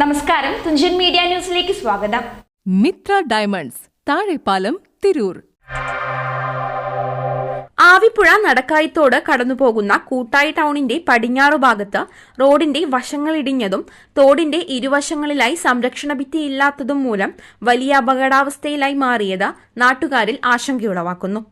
നമസ്കാരം. തുഞ്ചൻ മീഡിയ ന്യൂസിലേക്ക് സ്വാഗതം. മിത്ര ഡയമണ്ട്സ് താഴെപ്പാലം തിരൂർ. ആവിപ്പുഴ നടക്കായിത്തോട് കടന്നുപോകുന്ന കൂട്ടായി ടൗണിന്റെ പടിഞ്ഞാറു ഭാഗത്ത് റോഡിന്റെ വശങ്ങളിടിഞ്ഞതും തോടിന്റെ ഇരുവശങ്ങളിലായി സംരക്ഷണ ഭിത്തി ഇല്ലാത്തതും മൂലം വലിയ അപകടാവസ്ഥയിലായി മാറിയത് നാട്ടുകാരിൽ ആശങ്കയുളവാക്കുന്നു.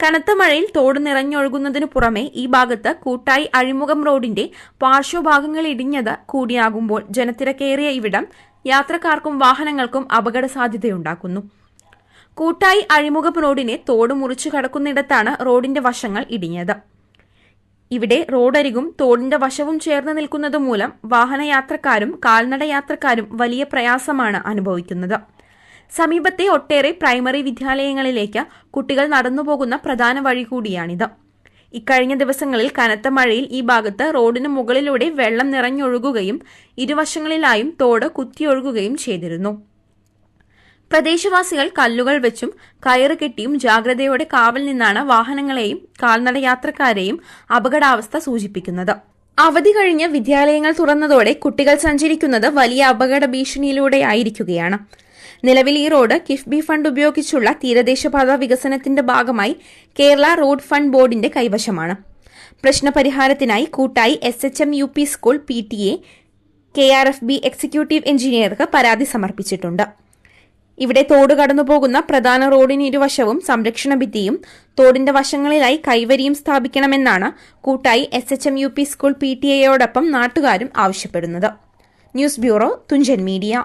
കനത്ത മഴയിൽ തോട് നിറഞ്ഞൊഴുകുന്നതിനു പുറമെ ഈ ഭാഗത്ത് കൂട്ടായി അഴിമുഖം റോഡിന്റെ പാർശ്വഭാഗങ്ങൾ ഇടിഞ്ഞത് കൂടിയാകുമ്പോൾ ജനത്തിരക്കേറിയ ഇവിടം യാത്രക്കാർക്കും വാഹനങ്ങൾക്കും അപകട സാധ്യതയുണ്ടാക്കുന്നു കൂട്ടായി അഴിമുഖം റോഡിനെ തോട് മുറിച്ചു കടക്കുന്നിടത്താണ് റോഡിന്റെ വശങ്ങൾ ഇടിഞ്ഞത്. ഇവിടെ റോഡരികും തോടിന്റെ വശവും ചേർന്ന് നിൽക്കുന്നത് മൂലം വാഹനയാത്രക്കാരും കാൽനട യാത്രക്കാരും വലിയ പ്രയാസമാണ് അനുഭവിക്കുന്നത്. സമീപത്തെ ഒട്ടേറെ പ്രൈമറി വിദ്യാലയങ്ങളിലേക്ക് കുട്ടികൾ നടന്നുപോകുന്ന പ്രധാന വഴി കൂടിയാണിത്. ഇക്കഴിഞ്ഞ ദിവസങ്ങളിൽ കനത്ത മഴയിൽ ഈ ഭാഗത്ത് റോഡിന് മുകളിലൂടെ വെള്ളം നിറഞ്ഞൊഴുകുകയും ഇരുവശങ്ങളിലായും തോട് കുത്തിയൊഴുകുകയും ചെയ്തിരുന്നു. പ്രദേശവാസികൾ കല്ലുകൾ വെച്ചും കയറ് കെട്ടിയും ജാഗ്രതയോടെ കാവൽ നിന്നാണ് വാഹനങ്ങളെയും കാൽനട യാത്രക്കാരെയും അപകടാവസ്ഥ സൂചിപ്പിക്കുന്നത്. അവധി കഴിഞ്ഞ് വിദ്യാലയങ്ങൾ തുറന്നതോടെ കുട്ടികൾ സഞ്ചരിക്കുന്നത് വലിയ അപകട ഭീഷണിയിലൂടെയായിരിക്കുകയാണ്. നിലവിൽ ഈ റോഡ് കിഫ്ബി ഫണ്ട് ഉപയോഗിച്ചുള്ള തീരദേശപാത വികസനത്തിന്റെ ഭാഗമായി കേരള റോഡ് ഫണ്ട് ബോർഡിന്റെ കൈവശമാണ്. പ്രശ്നപരിഹാരത്തിനായി Koottayi S H M U P school P T A K R F B executive എഞ്ചിനീയർക്ക് പരാതി സമർപ്പിച്ചിട്ടുണ്ട്. ഇവിടെ തോട് കടന്നുപോകുന്ന പ്രധാന റോഡിന് ഇരുവശവും സംരക്ഷണ ഭിത്തിയും തോടിന്റെ വശങ്ങളിലായി കൈവരിയും സ്ഥാപിക്കണമെന്നാണ് Koottayi S H M U P school P T എയോടൊപ്പം നാട്ടുകാരും ആവശ്യപ്പെടുന്നത്. News bureau Thunchan media.